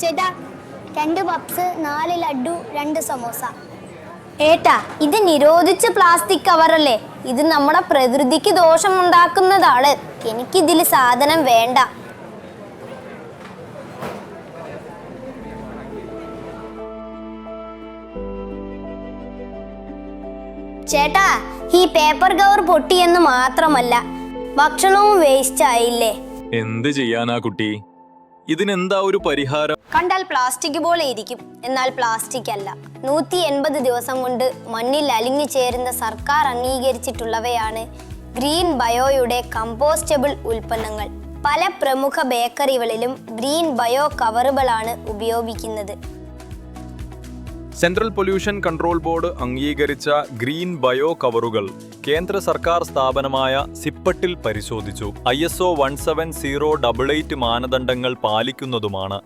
ചേട്ടാ രണ്ട് പപ്സ് നാല് ലഡു രണ്ട് സമോസ. ഏട്ടാ ഇത് നിരോധിച്ച പ്ലാസ്റ്റിക് കവറല്ലേ? ഇത് നമ്മുടെ പ്രകൃതിക്ക് ദോഷം ഉണ്ടാക്കുന്നതാണ് എനിക്ക് എനിക്കിതിൽ സാധനം വേണ്ട. ചേട്ടാ ഈ പേപ്പർ കവർ പൊട്ടിയെന്ന് മാത്രമല്ല ഭക്ഷണവും വേസ്റ്റ് ആയില്ലേ? എന്ത് ചെയ്യാനാ കുട്ടി? ഇതിനെന്താ ഒരു പരിഹാരം? കണ്ടാൽ പ്ലാസ്റ്റിക് പോലെ ഇരിക്കും. എന്നാൽ പ്ലാസ്റ്റിക് അല്ല. നൂറ്റി എൺപത് ദിവസം കൊണ്ട് മണ്ണിൽ അലിഞ്ഞു ചേരുന്ന സർക്കാർ അംഗീകരിച്ചിട്ടുള്ളവയാണ് ഗ്രീൻ ബയോയുടെ കമ്പോസ്റ്റബിൾ ഉൽപ്പന്നങ്ങൾ. പല പ്രമുഖ ബേക്കറികളിലും ഗ്രീൻ ബയോ കവറുകളാണ് ഉപയോഗിക്കുന്നത്. സെൻട്രൽ പൊല്യൂഷൻ കൺട്രോൾ ബോർഡ് അംഗീകരിച്ച ഗ്രീൻ ബയോ കവറുകൾ കേന്ദ്ര സർക്കാർ സ്ഥാപനമായ സിപ്പട്ടിൽ പരിശോധിച്ചു. I S O one seven zero double eight മാനദണ്ഡങ്ങൾ പാലിക്കുന്നതുമാണ്.